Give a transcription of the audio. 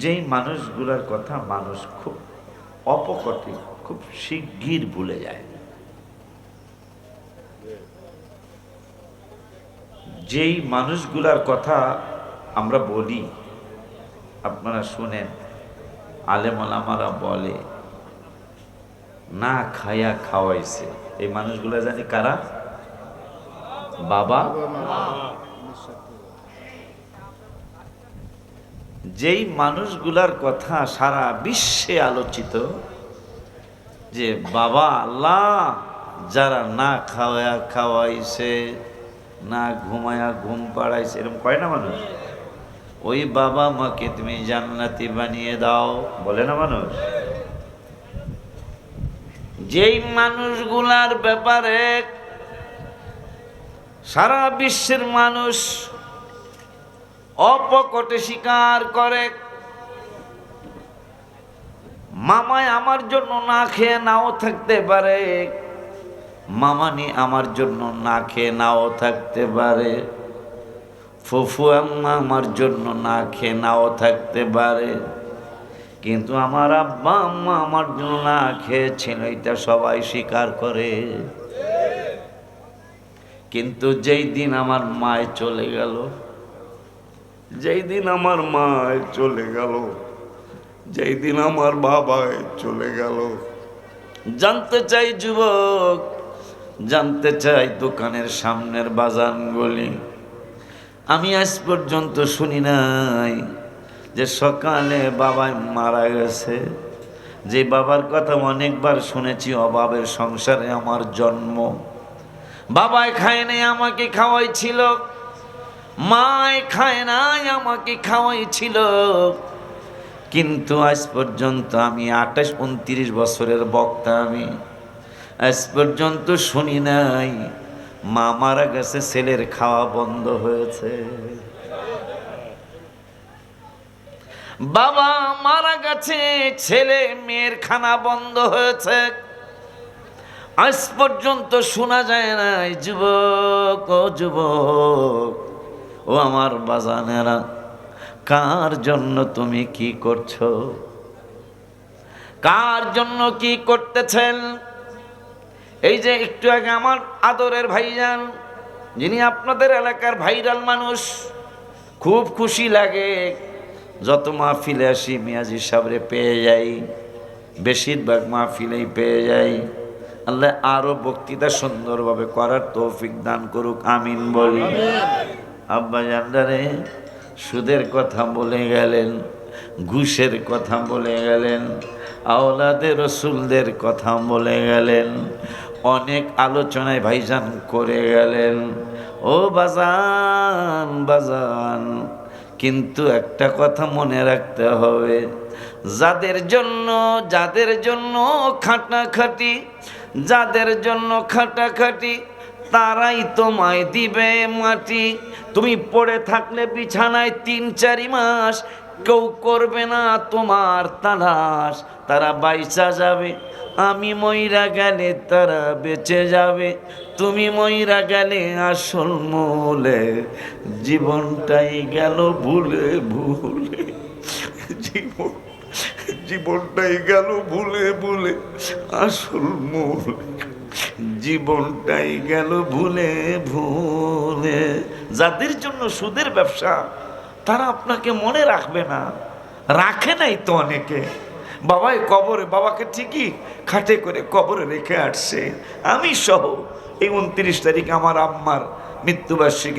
যেই মানুষগুলোর কথা মানুষ খুব অপকটে, খুব শিগগির ভুলে যায়। যেই মানুষগুলার কথা আমরা বলি, আপনারা শুনেন আলেমালামারা বলে, না খায়া খাওয়াইছে। এই মানুষগুলা জানি কারা? বাবা? যেই মানুষগুলার কথা সারা বিশ্বে আলোচিত, যে বাবা আল্লাহ যারা না খাওয়া খাওয়াইছে, না ঘুমায়া ঘুম পাড়াইছে, এরকম কয় না মানুষ? ওই বাবা মাকে তুমি জান্নাতি বানিয়ে দাও, বলে না মানুষ? যেই মানুষগুলার ব্যাপারে সারা বিশ্বের মানুষ অপকটে স্বীকার করে। মামায় আমার জন্য না খেয়ে নাও থাকতে পারে। মামানি আমার জন্য না খেয়ে নাও থাকতে পারে। ফুফু আম্মা আমার জন্য না খেয়ে নাও থাকতে পারে। কিন্তু আমার আব্বা আম্মা আমার জন্য না খেয়েছিল এটা সবাই স্বীকার করে। কিন্তু যেই দিন আমার মায় চলে গেল যেই দিন আমার মায় চলে গেল যেই দিন আমার বাবায় চলে গেল। জানতে চাই যুবক, জানতে চাই দোকানের সামনের বাজানগুলি আমি আজ পর্যন্ত শুনি নাই যে সকালে বাবাই মারা গেছে। যে বাবার কথা অনেকবার শুনেছি, অভাবের সংসারে আমার জন্ম। বাবায় খায় নাই আমাকে খাওয়াইছিল। মায় খায় নাই, আমাকে খাওয়াইছিল। কিন্তু আজ পর্যন্ত আমি আঠাশ, উনত্রিশ বছরের বক্তা আমি। আজ পর্যন্ত শুনি নাই, মা মারা গেছে, ছেলের খাওয়া বন্ধ হয়েছে। বাবা মারা গেছে, ছেলে, মেয়ের খানা বন্ধ হয়েছে। আজ পর্যন্ত শোনা যায় নাই, যুবক ও যুবক ও আমার বাজানেরা, কার জন্য তুমি কি করছ? কার জন্য কি করতেছেন? এই যে একটু আগে আমার আদরের ভাইজান, যিনি আপনাদের এলাকার ভাইরাল মানুষ, খুব খুশি লাগে যত মাহফিলে আসি মিয়াজি সাবরে পেয়ে যাই, বেশিরভাগ মাহফিলেই পেয়ে যাই। আল্লাহ আরও বক্তৃতা সুন্দরভাবে করার তৌফিক দান করুক, আমিন বলি। আব্বা জানদারে, সুদের কথা বলে গেলেন, ঘুষের কথা বলে গেলেন আওলাদের রসুলদের কথা বলে গেলেন, অনেক আলোচনায় ভাইজান করে গেলেন, ও বাজান বাজান, কিন্তু একটা কথা মনে রাখতে হবে, যাদের জন্য যাদের জন্য খাটাখাটি, যাদের জন্য খাটাখাটি তারাই তোমায় দিবে মাটি। তুমি পড়ে থাকলে বিছানায় তিন চারি মাস। কেউ করবে না তোমার তালাশ, তারা বাইচা যাবে। আমি ময়রা গেলে তারা বেঁচে যাবে। তুমি ময়রা গেলে আসল মূলে, জীবনটাই গেল ভুলে ভুলে। জীবন, জীবনটাই গেল ভুলে ভুলে, আসল মূল। জীবনটাই গেল ভুলে ভুলে। যাদের জন্য সুদের ব্যবসা, তারা আপনাকে মনে রাখবে না। রাখে নাই তো অনেকে। বাবাই কবরে, বাবাকে ঠিকই খাটে করে কবরে রেখে আসছে। আমি সহ এই উনত্রিশ তারিখ আমার আম্মার মৃত্যুবার্ষিক